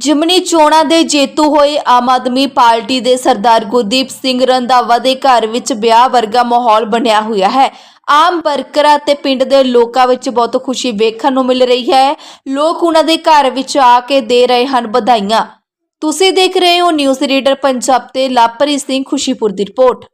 ਜਿਮਨੀ ਚੋਣਾਂ ਦੇ ਜੇਤੂ ਹੋਏ ਆਮ ਆਦਮੀ ਪਾਰਟੀ ਦੇ ਸਰਦਾਰ ਗੁਰਦੀਪ ਸਿੰਘ ਰੰਧਾਵਾ ਦੇ ਘਰ ਵਿੱਚ ਵਿਆਹ ਵਰਗਾ ਮਾਹੌਲ ਬਣਿਆ ਹੋਇਆ ਹੈ। ਆਮ ਵਰਕਰਾਂ ਤੇ ਪਿੰਡ ਦੇ ਲੋਕਾਂ ਵਿੱਚ ਬਹੁਤ ਖੁਸ਼ੀ ਵੇਖਣ ਨੂੰ ਮਿਲ ਰਹੀ ਹੈ। ਲੋਕ ਉਹਨਾਂ ਦੇ ਘਰ ਵਿੱਚ ਆ ਕੇ ਦੇ ਰਹੇ ਹਨ ਵਧਾਈਆਂ। ਤੁਸੀਂ ਦੇਖ ਰਹੇ ਹੋ ਨਿਊਜ਼ ਰੀਡਰ ਪੰਜਾਬ ਤੇ ਲਾਪਰੀ ਸਿੰਘ ਖੁਸ਼ੀਪੁਰ ਦੀ ਰਿਪੋਰਟ।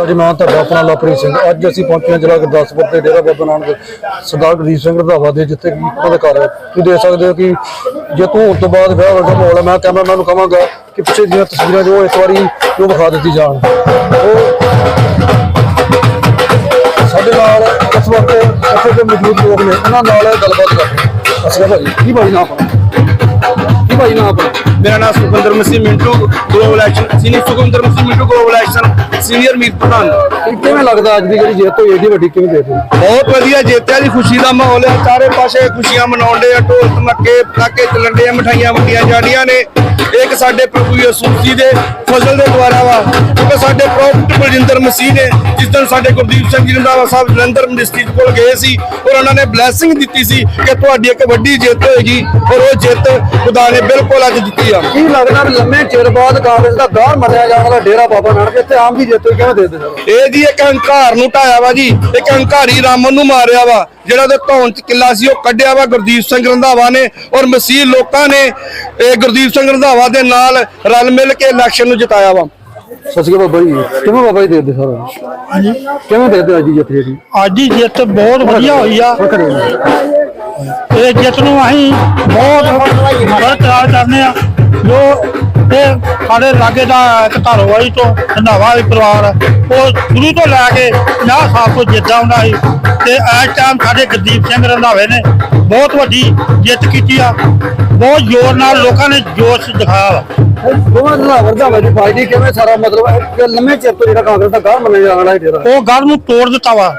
ਸਰ ਜੀ, ਮੈਂ ਤੁਹਾਡਾ ਆਪਣਾ ਲਵਪ੍ਰੀਤ ਸਿੰਘ। ਅੱਜ ਅਸੀਂ ਪਹੁੰਚੇ ਹਾਂ ਜ਼ਿਲ੍ਹਾ ਗੁਰਦਾਸਪੁਰ ਦੇ ਡੇਰਾ ਬਾਬਾ ਨਾਨਕ ਸਰਦਾਰ ਗੁਰਦੀਪ ਸਿੰਘ ਰੰਧਾਵਾ ਦੇ, ਜਿੱਥੇ ਕਿ ਉਹਨਾਂ ਦਾ ਘਰ ਹੈ। ਤੁਸੀਂ ਦੇਖ ਸਕਦੇ ਹੋ ਕਿ ਜੇ ਤੂੰ ਉਸ ਤੋਂ ਬਾਅਦ ਵਿਆਹ ਵਰਗਾ ਮਾਹੌਲ ਹੈ, ਮੈਂ ਕੈਮਰਾਮੈਨ ਨੂੰ ਕਹਾਂਗਾ ਕਿ ਪਿੱਛੇ ਦੀਆਂ ਤਸਵੀਰਾਂ ਜੋ ਇੱਕ ਵਾਰੀ ਜੋ ਵਿਖਾ ਦਿੱਤੀ ਜਾਣ। ਉਹ ਸਾਡੇ ਨਾਲ ਇਸ ਵਕਤ ਇੱਥੇ ਦੇ ਮੌਜੂਦ ਲੋਕ ਨੇ, ਉਹਨਾਂ ਨਾਲ ਗੱਲਬਾਤ ਕਰਦੇ ਅਸੀਂ ਭਾਈ ਕੀ ਭਾਈ ਨਾਮ ਆਪਣਾ? ਕੀ ਭਾਈ ਨਾਮ ਆਪਣਾ ਮੇਰਾ ਨਾਮ Sukhwinder Masih Mintu global action senior Sukhwinder Masih Mintu global action senior ਮੀਤ ਪ੍ਰਧਾਨ। ਇਹ ਕਿਵੇਂ ਲੱਗਦਾ ਅੱਜ ਦੀ ਜਿਹੜੀ ਜਿੱਤ ਹੋਈ ਏਡੀ ਵੱਡੀ ਕਿਵੇਂ ਦੇਖਦੇ ਬਹੁਤ ਵਧੀਆ ਜੇਤਿਆ ਦੀ ਖੁਸ਼ੀ ਦਾ ਮਾਹੌਲ ਹੈ। ਚਾਰੇ ਪਾਸੇ ਖੁਸ਼ੀਆਂ ਮਨਾਉਂਦੇ ਆ ਢੋਲ ਧਮੱਕੇ ਪਟਾਕੇ ਚੱਲਣਦੇ ਆ ਮਠਾਈਆਂ ਵੰਡੀਆਂ ਜਾਂਦੀਆਂ ਨੇ। ਇੱਕ ਸਾਡੇ ਪ੍ਰਭੂ ਯਿਸੂ ਜੀ ਦੇ ਫਜ਼ਲ ਦੇ ਦੁਆਰਾ ਵਾ ਕਿਉਂਕਿ ਸਾਡੇ ਪ੍ਰੋਫਟ ਬਲਜਿੰਦਰ ਮਸੀਹ ਨੇ ਜਿਸ ਦਿਨ ਸਾਡੇ ਗੁਰਦੀਪ ਸਿੰਘ ਜੀ ਰੰਧਾਵਾ ਸਾਹਿਬ ਜਲੰਧਰ ਮਿਨਿਸਟਰੀ ਕੋਲ ਗਏ ਸੀ ਔਰ ਉਹਨਾਂ ਨੇ ਬਲੇਸਿੰਗ ਦਿੱਤੀ ਸੀ ਕਿ ਤੁਹਾਡੀ ਇੱਕ ਵੱਡੀ ਜਿੱਤ ਹੋਏਗੀ ਔਰ ਉਹ ਜਿੱਤ ਖੁਦਾ ਨੇ ਬਿਲਕੁਲ ਅੱਜ ਦਿੱਤੀ ਆ। ਕੀ ਲੱਗਦਾ ਵੀ ਲੰਮੇ ਚਿਰ ਬਾਅਦ ਕਾਂਗਰਸ ਦਾ ਗਾਹ ਮੰਨਿਆ ਜਾਣ ਵਾਲਾ ਡੇਰਾ ਬਾਬਾ ਨਾਨਕ ਇੱਥੇ ਆਮ ਦੀ ਜਿੱਤ ਕਿਵੇਂ ਦੇ ਦਿੰਦੇ ਇਹ ਜੀ ਇੱਕ ਹੰਕਾਰ ਨੂੰ ਢਾਇਆ ਵਾ ਜੀ ਇੱਕ ਹੰਕਾਰੀ ਰਾਮਨ ਨੂੰ ਮਾਰਿਆ ਵਾ ਜਿਹੜਾ ਉਹਦੇ ਧੌਣ ਚ ਕਿੱਲਾ ਸੀ ਉਹ ਕੱਢਿਆ ਵਾ ਗੁਰਦੀਪ ਸਿੰਘ ਰੰਧਾਵਾ ਨੇ ਔਰ ਮਸੀਹ ਲੋਕਾਂ ਨੇ ਇਹ ਗੁਰਦੀਪ ਸਿੰਘ ਰੰਧਾਵਾ ਦੇ ਨਾਲ ਰਲ ਮਿਲ ਕੇ ਇਲੈਕਸ਼ਨ ਨੂੰ ਜਿਤਾਇਆ ਵਾ। ਸਤਿ ਸ਼੍ਰੀ ਅਕਾਲ ਬਾਬਾ ਜੀ। ਕਿਵੇਂ ਬਾਬਾ ਜੀ ਦੇਖਦੇ ਸਰ ਹਾਂਜੀ। ਕਿਵੇਂ ਦੇਖਦੇ ਹੋ ਅੱਜ ਦੀ ਜਿੱਤ ਜਿਹੜੀ? ਅੱਜ ਦੀ ਜਿੱਤ ਬਹੁਤ ਵਧੀਆ ਹੋਈ ਆ। ਇਹ ਜਿੱਤ ਨੂੰ ਅਸੀਂ ਬਹੁਤ ਬਰਕਰਾਰ ਕਰਨੇ ਆ। ਜੋ ਇਹ ਸਾਡੇ ਲਾਗੇ ਦਾ ਇੱਕ ਧਰਵਾਈ ਤੋਂ ਰੰਧਾਵਾ ਵੀ ਪਰਿਵਾਰ ਆ, ਉਹ ਸ਼ੁਰੂ ਤੋਂ ਲੈ ਕੇ 50 ਸਾਲ ਤੋਂ ਜਿੱਦਾਂ ਹੁੰਦਾ ਸੀ। ਤੇ ਇਸ ਟਾਈਮ ਸਾਡੇ ਗੁਰਦੀਪ ਸਿੰਘ ਰੰਧਾਵੇ ਨੇ ਬਹੁਤ ਵੱਡੀ ਜਿੱਤ ਕੀਤੀ ਆ। ਬਹੁਤ ਜ਼ੋਰ ਨਾਲ ਲੋਕਾਂ ਨੇ ਜੋਸ਼ ਦਿਖਾਇਆ ਵਾ। ਦੋਵਾਂ ਦਾ ਵਰਦਾ ਪਾਰਟੀ ਕਿਵੇਂ ਸਾਰਾ ਮਤਲਬ ਹੈ ਕਿ ਲੰਮੇ ਚਿਰ ਤੋਂ ਜਿਹੜਾ ਕਾਂਗਰਸ ਦਾ ਗਾਹ ਮੰਨਿਆ ਜਾਣ ਇਹ ਡੇਰਾ ਉਹ ਗੱਲ ਨੂੰ ਤੋੜ ਦਿੱਤਾ ਵਾ।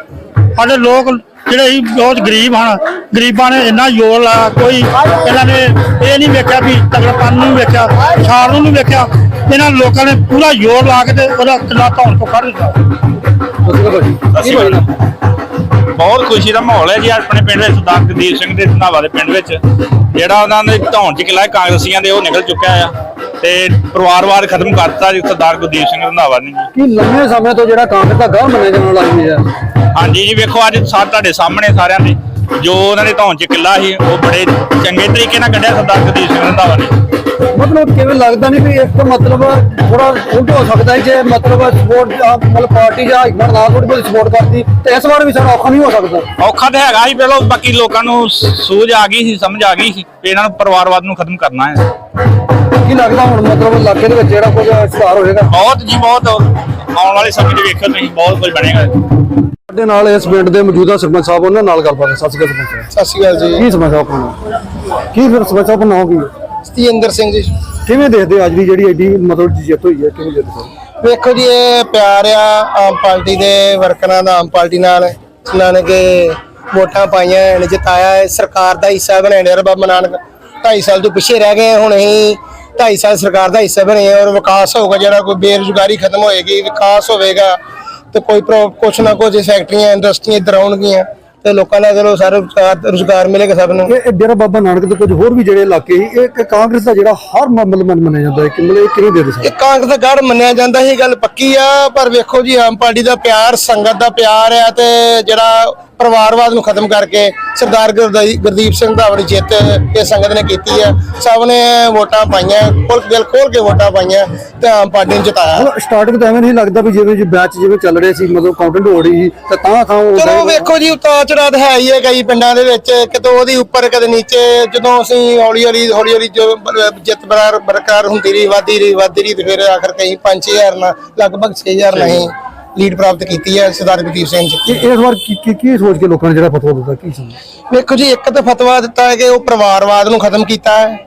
ਸਾਡੇ ਲੋਕ ਜਿਹੜੇ ਸੀ ਬਹੁਤ ਗਰੀਬ ਹਨ ਗਰੀਬਾਂ ਨੇ ਇੰਨਾ ਜ਼ੋਰ ਲਾਇਆ ਕੋਈ ਇਹਨਾਂ ਨੇ ਇਹ ਨਹੀਂ ਵੇਖਿਆ ਵੀ ਤਗੜਪਨ ਨੂੰ ਵੇਖਿਆ ਛਾੜ ਨੂੰ ਨਹੀਂ ਵੇਖਿਆ ਇਹਨਾਂ ਲੋਕਾਂ ਨੇ ਪੂਰਾ ਜ਼ੋਰ ਲਾ ਕੇ ਤੇ ਉਹਦਾ ਕਿਲਾ ਧੌਣ ਤੋਂ ਕੱਢ ਦਿੱਤਾ। ਬਹੁਤ ਖੁਸ਼ੀ ਦਾ ਮਾਹੌਲ ਹੈ ਜੀ ਆਪਣੇ ਪਿੰਡ ਵਿੱਚ ਸਰਦਾਰ ਗੁਰਦੀਪ ਸਿੰਘ ਦੇ ਧਨਾਵਾ ਦੇ ਪਿੰਡ ਵਿੱਚ ਜਿਹੜਾ ਉਹਨਾਂ ਨੇ ਧੌਣ ਚ ਕਿਲਾ ਕਾਂਗਰਸੀਆਂ ਦੇ ਉਹ ਨਿਕਲ ਚੁੱਕਿਆ ਆ ਤੇ ਪਰਿਵਾਰਵਾਦ ਖਤਮ ਕਰਤਾ ਜੀ ਸਰਦਾਰ ਗੁਰਦੀਪ ਸਿੰਘ ਰੰਧਾਵਾ ਨੇ ਜੀ। ਕੀ ਲੰਮੇ ਸਮੇਂ ਤੋਂ ਜਿਹੜਾ ਕਾਂਗਰਸ ਦਾ ਗਾਹ ਮੰਨਿਆ ਜਾਣ ਵਾਲਾ ਹੈ? ਹਾਂਜੀ ਜੀ ਵੇਖੋ ਅੱਜ ਸਾ ਤੁਹਾਡੇ ਸਾਹਮਣੇ ਸਾਰਿਆਂ ਦੇ ਜੋ ਉਹਨਾਂ ਦੇ ਧੌਣ ਚ ਕਿਲਾ ਸੀ ਉਹ ਬੜੇ ਚੰਗੇ ਤਰੀਕੇ ਨਾਲ ਕੱਢਿਆ ਸਰਦਾਰ ਗੁਰਦੀਪ ਸਿੰਘ ਰੰਧਾਵਾ ਨੇ। ਮਤਲਬ ਕਿਵੇਂ ਲੱਗਦਾ ਨਹੀਂ ਵੀ ਇੱਕ ਮਤਲਬ ਥੋੜਾ ਉਲਟ ਹੋ ਸਕਦਾ ਹੈ ਜੇ ਮਤਲਬ ਸਪੋਰਟ ਮਤਲਬ ਪਾਰਟੀ ਜਾਂ ਇੱਕ ਨਾਲ ਥੋੜੀ ਬਹੁਤੀ ਸਪੋਰਟ ਕਰਦੀ ਤੇ ਇਸ ਵਾਰ ਵੀ ਸਾਡਾ ਔਖਾ ਨਹੀਂ ਹੋ ਸਕਦਾ। ਔਖਾ ਤਾਂ ਹੈਗਾ ਸੀ ਪਹਿਲਾਂ ਬਾਕੀ ਲੋਕਾਂ ਨੂੰ ਸੂਝ ਆ ਗਈ ਸੀ ਸਮਝ ਆ ਗਈ ਸੀ ਵੀ ਇਹਨਾਂ ਨੂੰ ਪਰਿਵਾਰਵਾਦ ਨੂੰ ਖਤਮ ਕਰਨਾ ਹੈ। ਕੀ ਲੱਗਦਾ ਹੁਣ ਮਤਲਬ ਇਲਾਕੇ ਦੇ ਵਿੱਚ ਜਿਹੜਾ ਕੁਝ ਸੁਧਾਰ ਹੋਏਗਾ? ਬਹੁਤ ਜੀ ਬਹੁਤ ਆਉਣ ਵਾਲੇ ਸਮੇਂ 'ਚ ਵੇਖੋ ਤੁਸੀਂ ਬਹੁਤ ਕੁਝ ਬਣੇਗਾ। ਸਾਡੇ ਨਾਲ ਇਸ ਪਿੰਡ ਦੇ ਮੌਜੂਦਾ ਸਰਪੰਚ ਸਾਹਿਬ ਉਹਨਾਂ ਨਾਲ ਗੱਲਬਾਤ ਹੈ। ਸਤਿ ਸ਼੍ਰੀ ਅਕਾਲ ਸਰਪੰਚ ਸਤਿ ਸ਼੍ਰੀ ਅਕਾਲ ਜੀ। ਕੀ ਸਮਝਾ ਆਪਣਾ? ਕੀ ਫਿਰ ਸਮਝਾ ਆਪਣਾ ਹੈ? ਸਤਿੰਦਰ ਸਿੰਘ ਜੀ। ਕਿਵੇਂ ਦੇਖਦੇ ਹੋ ਅੱਜ ਦੀ ਜਿਹੜੀ ਐਡੀ ਮਤਲਬ ਜਿੱਤ ਹੋਈ ਹੈ? ਕਿਵੇਂ ਹੋ? ਵੇਖੋ ਜੀ ਇਹ ਪਿਆਰ ਆ ਆਮ ਪਾਰਟੀ ਦੇ ਵਰਕਰਾਂ ਦਾ ਆਮ ਪਾਰਟੀ ਨਾਲ। ਜਿਨ੍ਹਾਂ ਨੇ ਕਿ ਵੋਟਾਂ ਪਾਈਆਂ ਨੇ ਜਿਤਾਇਆ। ਹੈ ਸਰਕਾਰ ਦਾ ਹਿੱਸਾ ਬਣੇ ਨੇ ਬਾਬਾ ਨਾਨਕ 2.5 ਸਾਲ ਤੋਂ ਪਿੱਛੇ ਰਹਿ ਗਏ ਹੁਣ ਅਸੀਂ 2.5 ਸਾਲ ਸਰਕਾਰ ਦਾ ਹਿੱਸਾ ਬਣੇ ਔਰ ਵਿਕਾਸ ਹੋਊਗਾ। ਜਿਹੜਾ ਕੋਈ ਬੇਰੁਜ਼ਗਾਰੀ ਖਤਮ ਹੋਏਗੀ ਵਿਕਾਸ ਹੋਵੇਗਾ। ਤੇ ਕੋਈ ਕੁਛ ਨਾ ਕੁਛ ਫੈਕਟਰੀਆਂ ਇੰਡਸਟਰੀਆਂ ਇੱਧਰ ਆਉਣਗੀਆਂ ਤੇ ਲੋਕਾਂ ਦਾ ਚਲੋ ਸਾਰਾ ਰੁਜ਼ਗਾਰ ਮਿਲੇਗਾ ਸਭ ਨੂੰ। ਇਹ ਡੇਰਾ ਬਾਬਾ ਨਾਨਕ ਤੇ ਕੁਝ ਹੋਰ ਵੀ ਜਿਹੜੇ ਇਲਾਕੇ ਸੀ ਇਹ ਕਾਂਗਰਸ ਦਾ ਜਿਹੜਾ ਹਰ ਮਾਮਲੇ ਮੰਨ ਮੰਨਿਆ ਜਾਂਦਾ ਹੈ ਕਿ ਮਤਲਬ ਇਹ ਕਿਵੇਂ ਦੇ ਦੇ ਇਹ ਕਾਂਗਰਸ ਦਾ ਗੜ ਮੰਨਿਆ ਜਾਂਦਾ ਇਹ ਗੱਲ ਪੱਕੀ ਆ ਪਰ ਵੇਖੋ ਜੀ ਆਮ ਪਾਰਟੀ ਦਾ ਪਿਆਰ ਸੰਗਤ ਦਾ ਪਿਆਰ ਆ ਤੇ ਜਿਹੜਾ ਪਰਿਵਾਰਵਾਦ ਨੂੰ ਖਤਮ ਕਰਕੇ ਸਰਦਾਰ ਗੁਰਦੀਪ ਸਿੰਘ ਦਾ ਆਪਣੀ ਜਿੱਤ ਇਹ ਸੰਗਤ ਨੇ ਕੀਤੀ ਹੈ। ਸਭ ਨੇ ਵੋਟਾਂ ਪਾਈਆਂ ਖੋਲ ਦਿਲ ਖੋਲ ਕੇ ਵੋਟਾਂ ਪਾਈਆਂ ਤੇ ਆਮ ਪਾਰਟੀ ਨੂੰ ਜਿਤਾਇਆ। ਸਟਾਰਟਿੰਗ ਤਾਂ ਐਵੇਂ ਨਹੀਂ ਲੱਗਦਾ ਵੀ ਜਿਵੇਂ ਬੈਚ ਜਿਵੇਂ ਚੱਲ ਰਹੇ ਸੀ ਮਤਲਬ ਕਾਊਂਟਿੰਗ ਹੋ ਰਹੀ ਸੀ ਤਾਂ ਤਾਂ ਉਹ ਚਲੋ ਵੇਖੋ ਜੀ ਉਤਾਰ ਚੜਾਅ ਤਾਂ ਹੈ ਹੀ ਹੈ ਕਈ ਪਿੰਡਾਂ ਦੇ ਵਿੱਚ ਕਿਤੇ ਉਹਦੀ ਉੱਪਰ ਕਦੇ ਨੀਚੇ ਜਦੋਂ ਅਸੀਂ ਹੌਲੀ ਹੌਲੀ ਹੌਲੀ ਹੌਲੀ ਜਿੱਤ ਬਰਾਰ ਬਰਕਰਾਰ ਹੁੰਦੀ ਰਹੀ ਵਾਦੀ ਰਹੀ ਵਾਦੀ ਰਹੀ ਤੇ ਫਿਰ ਆਖਰ ਕਈ 5-6000 ਨਾਲ ਲਗਭਗ 6000 ਨਾਲ ਹੀ ਲੀਡ ਪ੍ਰਾਪਤ ਕੀਤੀ ਹੈ ਸਰਦਾਰ ਗੁਰਦੀਪ ਸਿੰਘ ਜੀ। ਇਹ- ਇਸ ਵਾਰ ਕੀ ਕੀ- ਕੀ ਸੋਚ ਕੇ ਲੋਕਾਂ ਨੇ ਜਿਹੜਾ ਫਤਵਾ ਦਿੱਤਾ? ਕੀ ਸੀ ਵੇਖੋ ਜੀ ਇੱਕ ਤਾਂ ਫਤਵਾ ਦਿੱਤਾ ਹੈ ਕਿ ਉਹ ਪਰਿਵਾਰਵਾਦ ਨੂੰ ਖਤਮ ਕੀਤਾ ਹੈ।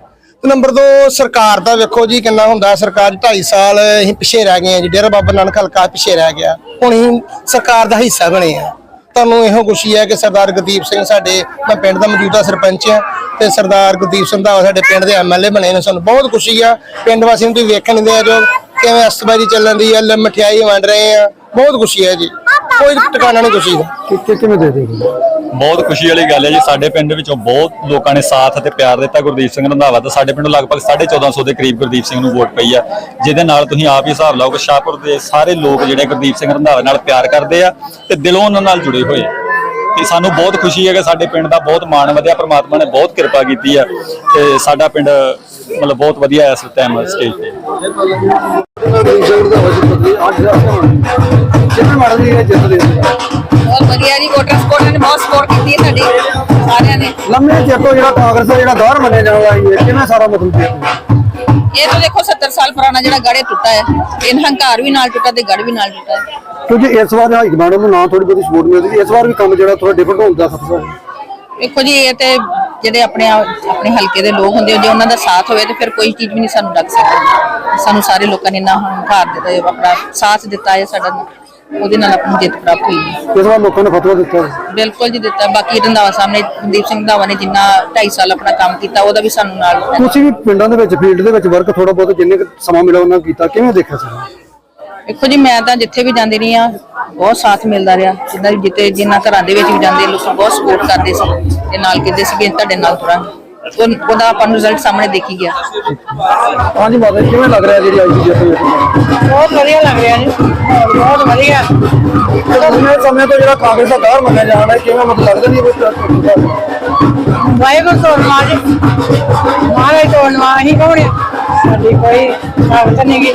ਤੇ ਨੰਬਰ 2 ਸਰਕਾਰ ਦਾ ਵੇਖੋ ਜੀ ਕਿੰਨਾ ਹੁੰਦਾ ਸਰਕਾਰ 2.5 ਸਾਲ ਅਸੀਂ ਪਿੱਛੇ ਰਹਿ ਗਏ ਹਾਂ ਜੀ। ਡੇਰਾ ਬਾਬਾ ਨਾਨਕ ਹਲਕਾ ਪਿੱਛੇ ਰਹਿ ਗਿਆ। ਹੁਣ ਅਸੀਂ ਸਰਕਾਰ ਦਾ ਹਿੱਸਾ ਬਣੇ ਆ। ਤੁਹਾਨੂੰ ਇਹੋ ਖੁਸ਼ੀ ਹੈ ਕਿ ਸਰਦਾਰ ਗੁਰਦੀਪ ਸਿੰਘ ਸਾਡੇ ਮੈਂ ਪਿੰਡ ਦਾ ਮੌਜੂਦਾ ਸਰਪੰਚ ਹਾਂ ਤੇ ਸਰਦਾਰ ਗੁਰਦੀਪ ਸਿੰਘ ਦਾ ਸਾਡੇ ਪਿੰਡ ਦੇ ਐਮਐਲਏ ਬਣੇ ਨੇ। ਸਾਨੂੰ ਬਹੁਤ ਖੁਸ਼ੀ ਆ। ਪਿੰਡ ਵਾਸੀਆਂ ਨੂੰ ਤੁਸੀਂ ਵੇਖਣ ਦੇ ਆ ਜੋ ਕਿਵੇਂ ਅਸਤਬਾਜੀ ਚੱਲਣ ਦੀ ਹੈ ਲ- ਮਠਿਆਈ ਵੰਡ ਰਹੇ ਆ। ਬਹੁਤ ਖੁਸ਼ੀ ਹੈ ਜੀ। ਕੋਈ ਟਿਕਾਣਾ ਨਹੀਂ ਖੁਸ਼ੀ ਦਾ ਕਿ ਕਿ- ਕਿਵੇਂ ਦੇ ਦੇਗੇ ਬਹੁਤ ਖੁਸ਼ੀ ਵਾਲੀ ਗੱਲ ਹੈ ਜੀ ਸਾਡੇ ਪਿੰਡ ਵਿੱਚੋਂ ਬਹੁਤ ਲੋਕਾਂ ਨੇ ਸਾਥ ਅਤੇ ਪਿਆਰ ਦਿੱਤਾ। ਗੁਰਦੀਪ ਸਿੰਘ ਰੰਧਾਵਾ ਦਾ ਸਾਡੇ ਪਿੰਡੋਂ ਲਗਭਗ 1450 ਦੇ ਕਰੀਬ ਗੁਰਦੀਪ ਸਿੰਘ ਨੂੰ ਵੋਟ ਪਈ ਆ। ਜਿਹਦੇ ਨਾਲ ਤੁਸੀਂ ਆਪ ਹੀ ਹਿਸਾਬ ਲਾਓ ਕਿ ਸ਼ਾਹਪੁਰ ਦੇ ਸਾਰੇ ਲੋਕ ਜਿਹੜੇ ਗੁਰਦੀਪ ਸਿੰਘ ਰੰਧਾਵਾ ਨਾਲ ਪਿਆਰ ਕਰਦੇ ਆ ਤੇ ਦਿਲੋਂ ਉਹਨਾਂ ਨਾਲ ਜੁੜੇ ਹੋਏ ਆ। ਤੇ ਸਾਨੂੰ ਬਹੁਤ ਖੁਸ਼ੀ ਹੈ ਕਿ ਸਾਡੇ ਪਿੰਡ ਦਾ ਬਹੁਤ ਮਾਣ ਵਧਿਆ। ਪ੍ਰਮਾਤਮਾ ਨੇ ਬਹੁਤ ਕਿਰਪਾ ਕੀਤੀ ਆ ਤੇ ਸਾਡਾ ਪਿੰਡ ਮਤਲਬ ਬਹੁਤ ਵਧੀਆ ਇਸ ਟਾਈਮ ਸਟੇਜ ਤੇ। ਕਿਵੇਂ ਮਾੜਾ ਜੀ ਜਿੱਤ ਦੇ ਬਹੁਤ ਵਧੀਆ ਜੀ ਵੋਟਰ ਸਪੋਰਟ ਨੇ ਬਹੁਤ ਸਪੋਰਟ ਕੀਤੀ ਹੈ ਸਾਡੀ ਸਾਰਿਆਂ ਨੇ। ਲੰਮੇ ਚਿਰ ਤੋਂ ਜਿਹੜਾ ਕਾਂਗਰਸ ਦਾ ਜਿਹੜਾ ਦੌਰ ਮੰਨਿਆ ਜਾਂਦਾ ਹੈ ਕਿਵੇਂ ਸਾਰਾ ਮਤਲਬ ਇਹ ਤਾਂ ਦੇਖੋ 70 ਸਾਲ ਪੁਰਾਣਾ ਜਿਹੜਾ ਗੜੇ ਟੁੱਟਾ ਹੈ। ਇਹ ਹੰਕਾਰ ਵੀ ਨਾਲ ਟੁੱਟਾ ਤੇ ਗੜ ਵੀ ਨਾਲ ਟੁੱਟਾ ਹੈ। ਕਿਉਂਕਿ ਇਸ ਵਾਰ ਹਾਈ ਕਮਾਂਡ ਨੂੰ ਨਾ ਥੋੜੀ ਬਹੁਤੀ ਸਪੋਰਟ ਮਿਲਦੀ ਇਸ ਵਾਰ ਵੀ ਕੰਮ ਜਿਹੜਾ ਥੋੜਾ ਡਿਫਰੈਂਟ ਹੋਣ ਦਾ ਖਤਰਾ ਹੈ ਦੇਖੋ ਜੀ ਇਹ ਤੇ ਜਿਹੜੇ ਆਪਣੇ ਆਪ- ਆਪਣੇ ਹਲਕੇ ਦੇ ਲੋਕ ਹੁੰਦੇ ਜੇ ਉਹਨਾਂ ਦਾ ਸਾਥ ਹੋਵੇ ਤੇ ਫਿਰ ਕੋਈ ਚੀਜ਼ ਵੀ ਨਹੀਂ ਸਾਨੂੰ ਡੱਕ ਸਕਦੀ। ਸਾਨੂੰ ਸਾਰੇ ਲੋਕਾਂ ਨੇ ਨਾ ਹੰਕਾਰ ਦਿੱਤਾ ਆਪਣਾ ਸਾਥ ਦਿੱਤਾ ਹੈ ਸਾਡਾ ਉਹਦੇ ਨਾਲ ਆਪਣੀ ਜਿੱਤ ਪ੍ਰਾਪਤ ਹੋਈ ਹੈ। ਵਾਰ ਲੋਕਾਂ ਨੇ ਫਤਵਾ ਦਿੱਤਾ। ਬਿਲਕੁਲ ਜੀ ਦਿੱਤਾ। ਬਾਕੀ ਰੰਧਾਵਾ ਸਾਹਿਬ ਨੇ ਕੁਲਦੀਪ ਸਿੰਘ ਰੰਧਾਵਾ ਨੇ ਜਿੰਨਾ 2.5 ਸਾਲ ਆਪਣਾ ਕੰਮ ਕੀਤਾ ਉਹਦਾ ਵੀ ਸਾਨੂੰ ਨਾਲ ਤੁਸੀਂ ਵੀ ਪਿੰਡਾਂ ਦੇ ਵਿੱਚ ਫੀਲਡ ਦੇ ਵਿੱਚ ਵਰਕ ਥੋੜਾ ਬਹੁਤ ਜਿੰਨੇ ਕੁ ਸਮਾਂ ਮਿਲਿਆ ਉਹਨਾਂ ਕੀਤਾ ਕਿਵੇਂ ਦੇਖਿਆ ਸੀ? ਦੇਖੋ ਜੀ ਮੈਂ ਤਾਂ ਜਿੱਥੇ ਵੀ ਜਾਂਦੀ ਰਹੀ ਆ ਬਹੁਤ ਸਾਥ ਮਿਲਦਾ ਰਿਹਾ। ਜਿੱਦਾਂ ਜਿੱਤੇ ਜਿੰਨਾ ਘਰਾਂ ਦੇ ਵਿੱਚ ਵੀ ਜਾਂਦੇ ਲੋਕ ਬਹੁਤ ਸਪੋਰਟ ਕਰਦੇ ਸੀ। ਤੇ ਨਾਲ ਕਹਿੰਦੇ ਸੀ ਵੀ ਤੁਹਾਡੇ ਨਾਲ ਤੁਰਾਂਗੇ। ਉਹ- ਉਹਦਾ ਆਪਾਂ ਨੂੰ ਰਿਜ਼ਲਟ ਸਾਹਮਣੇ ਦੇਖੀ ਗਿਆ। ਹਾਂਜੀ ਮਾਤਾ ਜੀ ਕਿਵੇਂ ਲੱਗ ਰਿਹਾ ਜਿਹੜੀ ਹੋਈ ਹੈ ਬਹੁਤ ਵਧੀਆ ਲੱਗ ਰਿਹਾ ਜੀ। ਬਹੁਤ ਵਧੀਆ। ਲੰਮੇ ਸਮੇਂ ਤੋਂ ਜਿਹੜਾ ਕਾਂਗਰਸ ਦਾ ਦੌਰ ਮੰਨਿਆ ਜਾਂਦਾ ਹੈ ਕਿਵੇਂ ਮਤਲਬ ਲੱਗਦਾ ਨਹੀਂ ਵੀ ਵਾਹਿਗੁਰੂ ਤੋੜਨਾ ਜੀ ਮਹਾਰਾਜ ਤੋੜਨਾ ਅਸੀਂ ਕੌਣ ਆ? ਸਾਡੀ ਕੋਈ ਸਾਬਤ ਨਹੀਂ ਗੀ